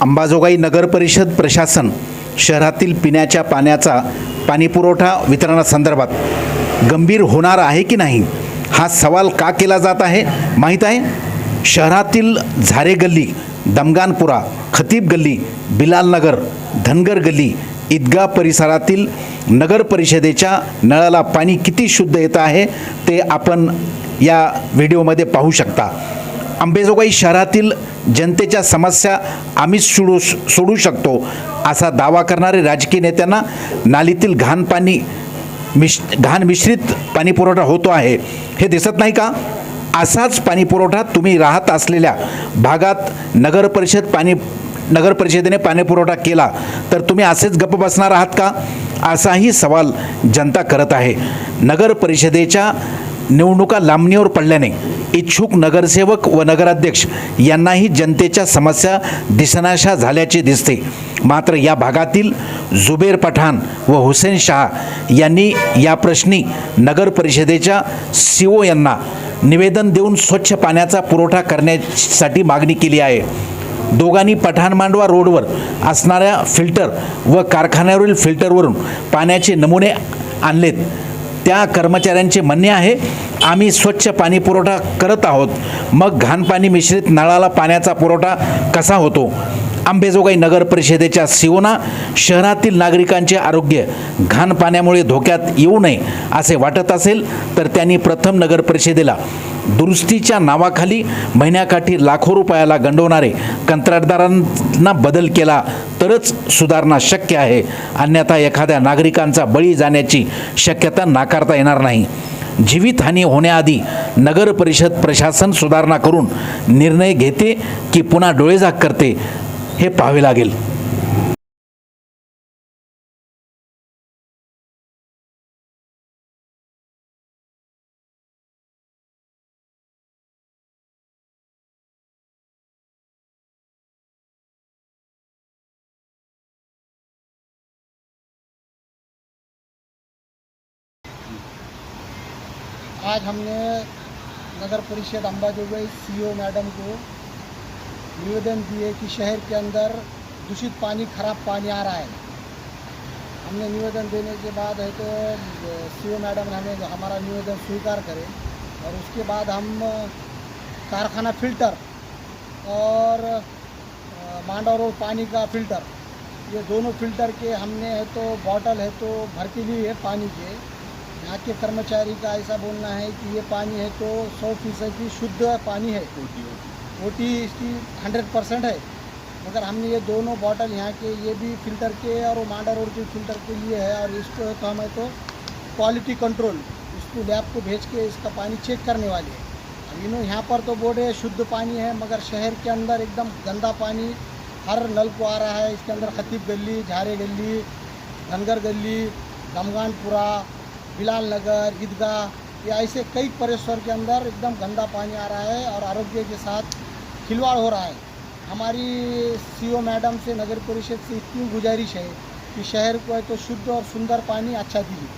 अंबाजोगाई नगर परिषद प्रशासन शहरातील पिण्याच्या पाण्याचा पाणीपुरवठा वितरणासंदर्भात गंभीर होणार आहे की नाही हा सवाल का केला जात आहे माहीत आहे? शहरातील झारे गल्ली दमगानपुरा खतीब गल्ली बिलाल नगर धनगर गल्ली ईदगा परिसरातील नगर परिषदेच्या नळाला पाणी किती शुद्ध येतं आहे ते आपण या व्हिडिओमध्ये पाहू शकता. अंबेजोगाई शहरातील जनतेच्या समस्या आम्हीच सोडू सोडू शकतो असा दावा करणारे राजकीय नेत्यांना नालीतील घाण पाणी मिश घाण मिश्रित पाणी पुरवठा होतो आहे. हे दिसत नाही का? असाच पाणी पुरवठा तुम्ही राहत असलेल्या भागात नगरपरिषद पाणी नगर परिषदेने पाणी पुरवठा केला तर तुम्ही असेच गप्प बसणार आहात का? असाही सवाल जनता करत आहे. नगर परिषदेच्या निवडणुका लांबणीवर पडल्याने इच्छुक नगरसेवक व नगराध्यक्ष यांनाही जनतेच्या समस्या दिसनाशा झाल्याचे दिसते. मात्र या भागातील जुबेर पठाण व हुसेन शहा यांनी या प्रश्नी नगर परिषदेच्या सी ओ यांना निवेदन देऊन स्वच्छ पाण्याचा पुरवठा करण्यासाठी मागणी केली आहे. दोघांनी पठाण मांडवा रोडवर असणाऱ्या फिल्टर व कारखान्यावरील फिल्टरवरून पाण्याचे नमुने आणलेत. त्या कर्मचाऱ्यांचे म्हणणे आहे आम्ही स्वच्छ पाणी पुरवठा करत आहोत. मग घाण पाणी मिश्रित नळाला पाण्याचा पुरवठा कसा होतो? आंबेजोगाई नगर परिषदेच्या सिओना शहरातील नागरिकांचे आरोग्य घाण पाण्यामुळे धोक्यात येऊ नये असे वाटत असेल तर त्यांनी प्रथम नगर परिषदेला दुरुस्तीच्या नावाखाली महिन्याकाठी लाखो रुपयाला गंडवणारे कंत्राटदारांना बदल केला तरच सुधारणा शक्य आहे. अन्यथा एखाद्या नागरिकांचा बळी जाण्याची शक्यता नाकारता येणार नाही. जीवितहानी होण्याआधी नगर परिषद प्रशासन सुधारणा करून निर्णय घेते की पुन्हा डोळेझाक करते हे पाहावे लागेल. आज हमने नगर परिषद अम्बाजोगई सीईओ मैडम को निवेदन दिए कि शहर के अंदर दूषित पानी, खराब पानी आ रहा है। हमने निवेदन देने के बाद है तो सीईओ मैडम ने हमें हमारा निवेदन स्वीकार करे और उसके बाद हम कारखाना फ़िल्टर और मांडा रोड पानी का फ़िल्टर, ये दोनों फ़िल्टर के हमने है तो बॉटल है तो भर के लिए है पानी के। यहाँ के कर्मचारी का ऐसा बोलना है कि ये पानी है तो सौ फ़ीसदी शुद्ध पानी है। ओ टी इसकी हंड्रेड परसेंट है। मगर हमने ये दोनों बॉटल यहाँ के, ये भी फ़िल्टर के और मांडा रोड के फ़िल्टर के लिए है और इसको तो हमें तो क्वालिटी कंट्रोल इसको लैब को भेज के इसका पानी चेक करने वाले हैं। अब इन्हों यहाँ पर तो बोर्ड है शुद्ध पानी है, मगर शहर के अंदर एकदम गंदा पानी, हर नल को आ रहा है। इसके अंदर खतीब गली, झारे गली, धनगर गली गमगानपुरा बिलाल नगर, ईदगाह, या ऐसे कई परेश्वर के अंदर एकदम गंदा पानी आ रहा है और आरोग्य के साथ खिलवाड़ हो रहा है। हमारी सीओ मैडम से नगर परिषद से इतनी गुजारिश है कि शहर को है तो शुद्ध और सुंदर पानी अच्छा दीजिए